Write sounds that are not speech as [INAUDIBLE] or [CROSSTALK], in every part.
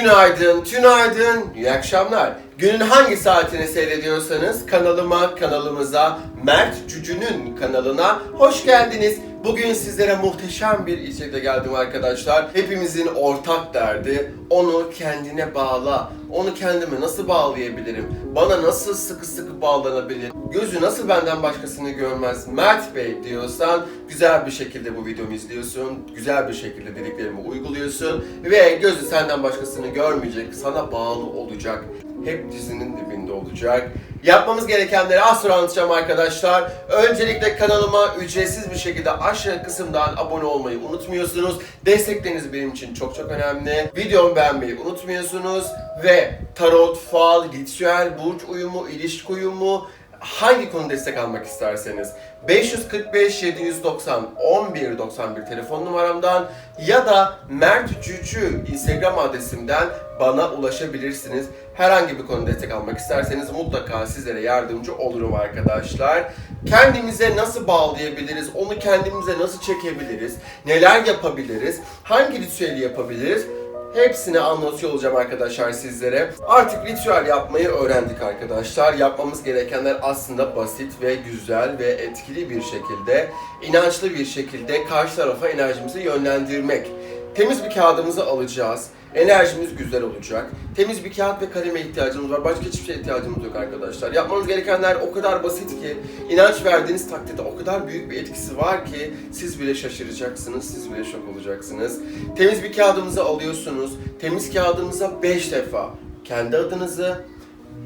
Günaydın, tünaydın, iyi akşamlar. Günün hangi saatini seyrediyorsanız kanalıma, kanalımıza, Mert Cücü'nün kanalına hoş geldiniz. Bugün sizlere muhteşem bir içerikle geldim arkadaşlar. Hepimizin ortak derdi onu kendine bağla. Onu kendime nasıl bağlayabilirim? Bana nasıl sıkı sıkı bağlanabilir? Gözü nasıl benden başkasını görmez? Mert Bey diyorsan güzel bir şekilde bu videomu izliyorsun. Güzel bir şekilde dediklerimi uyguluyorsun. Ve gözü senden başkasını görmeyecek. Sana bağlı olacak. Hep dizinin dibinde olacak. Yapmamız gerekenleri az sonra anlatacağım arkadaşlar. Öncelikle kanalıma ücretsiz bir şekilde aşağı kısımdan abone olmayı unutmuyorsunuz. Destekleriniz benim için çok çok önemli. Videomu beğenmeyi unutmuyorsunuz. Ve tarot, fal, ritüel, burç uyumu, ilişki uyumu, hangi konu destek almak isterseniz 545 790 11 91 telefon numaramdan ya da Mert Cücü Instagram adresimden bana ulaşabilirsiniz. Herhangi bir konu destek almak isterseniz mutlaka sizlere yardımcı olurum arkadaşlar. Kendimize nasıl bağlayabiliriz? Onu kendimize nasıl çekebiliriz? Neler yapabiliriz? Hangi ritüeli yapabiliriz? Hepsini anlatıyor olacağım arkadaşlar sizlere. Artık ritüel yapmayı öğrendik arkadaşlar. Yapmamız gerekenler aslında basit ve güzel ve etkili bir şekilde, inançlı bir şekilde karşı tarafa enerjimizi yönlendirmek. Temiz bir kağıdımızı alacağız. Enerjimiz güzel olacak. Temiz bir kağıt ve kaleme ihtiyacımız var. Başka hiçbir şeye ihtiyacımız yok arkadaşlar. Yapmanız gerekenler o kadar basit ki, inanç verdiğiniz takdirde o kadar büyük bir etkisi var ki siz bile şaşıracaksınız, siz bile şok olacaksınız. Temiz bir kağıdımızı alıyorsunuz. Temiz kağıdımıza 5 defa kendi adınızı,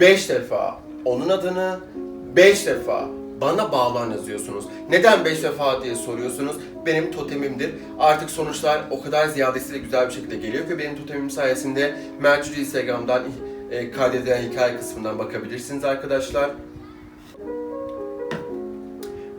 5 defa onun adını, 5 defa bana bağlan yazıyorsunuz. Neden 5 defa diye soruyorsunuz. Benim totemimdir. Artık sonuçlar o kadar ziyadesiyle güzel bir şekilde geliyor ki benim totemim sayesinde Mercury Instagram'dan e, kaydedilen hikaye kısmından bakabilirsiniz arkadaşlar.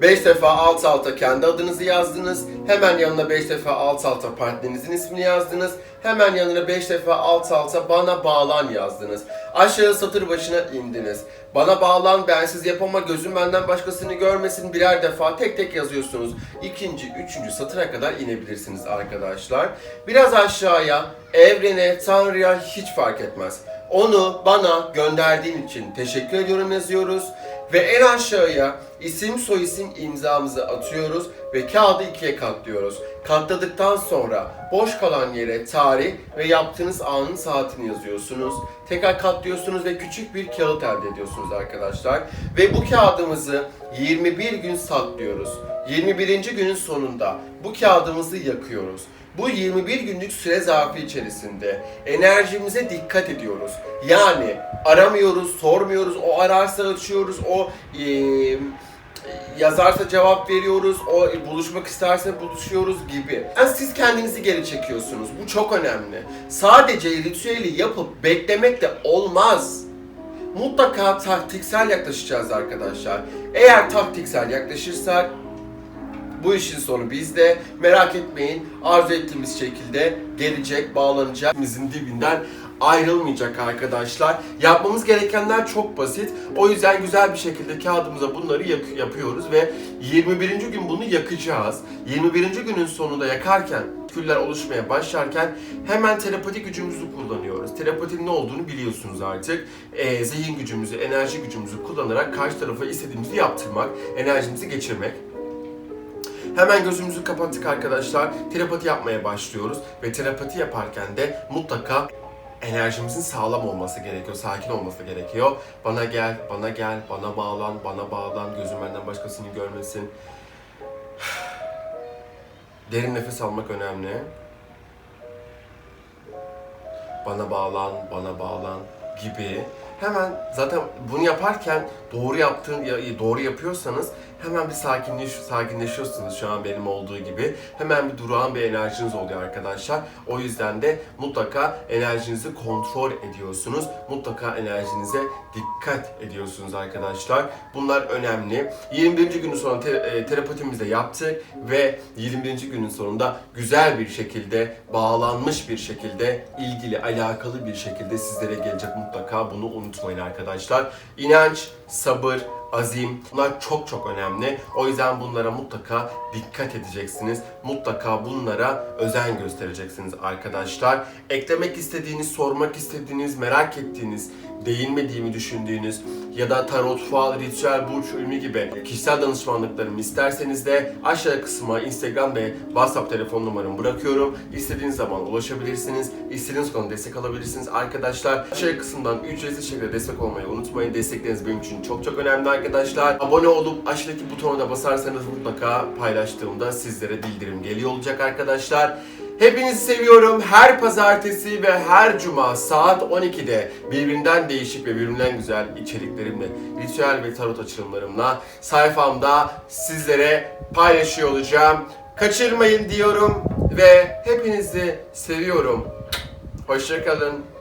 5 defa alt alta kendi adınızı yazdınız. Hemen yanına 5 defa alt alta partnerinizin ismini yazdınız. Hemen yanına 5 defa alt alta bana bağlan yazdınız. Aşağı satır başına indiniz. Bana bağlan bensiz yapama gözüm benden başkasını görmesin birer defa tek tek yazıyorsunuz. İkinci, üçüncü satıra kadar inebilirsiniz arkadaşlar. Biraz aşağıya evrene, tanrıya hiç fark etmez. Onu bana gönderdiğin için teşekkür ediyorum yazıyoruz. Ve en aşağıya isim soyisim imzamızı atıyoruz ve kağıdı ikiye katlıyoruz. Katladıktan sonra boş kalan yere tarih ve yaptığınız anın saatini yazıyorsunuz. Tekrar katlıyorsunuz ve küçük bir kağıt elde ediyorsunuz arkadaşlar. Ve bu kağıdımızı 21 gün saklıyoruz. 21. günün sonunda bu kağıdımızı yakıyoruz. Bu 21 günlük süre zarfı içerisinde enerjimize dikkat ediyoruz. Yani aramıyoruz, sormuyoruz, o ararsa açıyoruz, o eee, yazarsa cevap veriyoruz, o buluşmak isterse buluşuyoruz gibi. Yani siz kendinizi geri çekiyorsunuz. Bu çok önemli. Sadece ritüeli yapıp beklemekle olmaz. Mutlaka taktiksel yaklaşacağız arkadaşlar. Eğer taktiksel yaklaşırsak bu işin sonu bizde. Merak etmeyin. Arzu ettiğimiz şekilde gelecek, bağlanacak. Bizim dibinden ayrılmayacak arkadaşlar. Yapmamız gerekenler çok basit. O yüzden güzel bir şekilde kağıdımıza bunları yak- yapıyoruz ve 21. gün bunu yakacağız. 21. günün sonunda yakarken küller oluşmaya başlarken hemen telepati gücümüzü kullanıyoruz. Telepatinin ne olduğunu biliyorsunuz artık. Ee, zihin gücümüzü, enerji gücümüzü kullanarak karşı tarafa istediğimizi yaptırmak, enerjimizi geçirmek. Hemen gözümüzü kapattık arkadaşlar. Telepati yapmaya başlıyoruz ve telepati yaparken de mutlaka enerjimizin sağlam olması gerekiyor, sakin olması gerekiyor. Bana gel, bana gel, bana bağlan, bana bağlan, gözüm benden başkasını görmesin. [SIGHS] Derin nefes almak önemli. Bana bağlan, bana bağlan, gibi hemen zaten bunu yaparken doğru yaptığın ya- doğru yapıyorsanız hemen bir sakinleş sakinleşiyorsunuz şu an benim olduğu gibi. Hemen bir durağan bir enerjiniz oluyor arkadaşlar. O yüzden de mutlaka enerjinizi kontrol ediyorsunuz. Mutlaka enerjinize dikkat ediyorsunuz arkadaşlar. Bunlar önemli. 21. günün sonra te- e, terapatimizi de yaptık ve 21. günün sonunda güzel bir şekilde bağlanmış bir şekilde ilgili alakalı bir şekilde sizlere gelecek mutlaka bunu unutmayın arkadaşlar. İnanç, sabır, azim bunlar çok çok önemli. O yüzden bunlara mutlaka dikkat edeceksiniz. Mutlaka bunlara özen göstereceksiniz arkadaşlar. Eklemek istediğiniz, sormak istediğiniz, merak ettiğiniz, değinmediğimi düşündüğünüz ya da tarot, fal, ritüel, burç uyumu gibi kişisel danışmanlıklarımı isterseniz de aşağı kısma Instagram ve WhatsApp telefon numaramı bırakıyorum. İstediğiniz zaman ulaşabilirsiniz. İstediğiniz konuda destek alabilirsiniz arkadaşlar. Aşağı kısımdan ücretsiz şekilde destek olmayı unutmayın. Destekleriniz benim için çok çok önemli arkadaşlar. Abone olup aşağıdaki butona da basarsanız mutlaka paylaştığımda sizlere bildirim geliyor olacak arkadaşlar. Hepinizi seviyorum. Her pazartesi ve her cuma saat 12'de birbirinden değişik ve birbirinden güzel içeriklerimle, ritüel ve tarot açılımlarımla sayfamda sizlere paylaşıyor olacağım. Kaçırmayın diyorum ve hepinizi seviyorum. Hoşçakalın.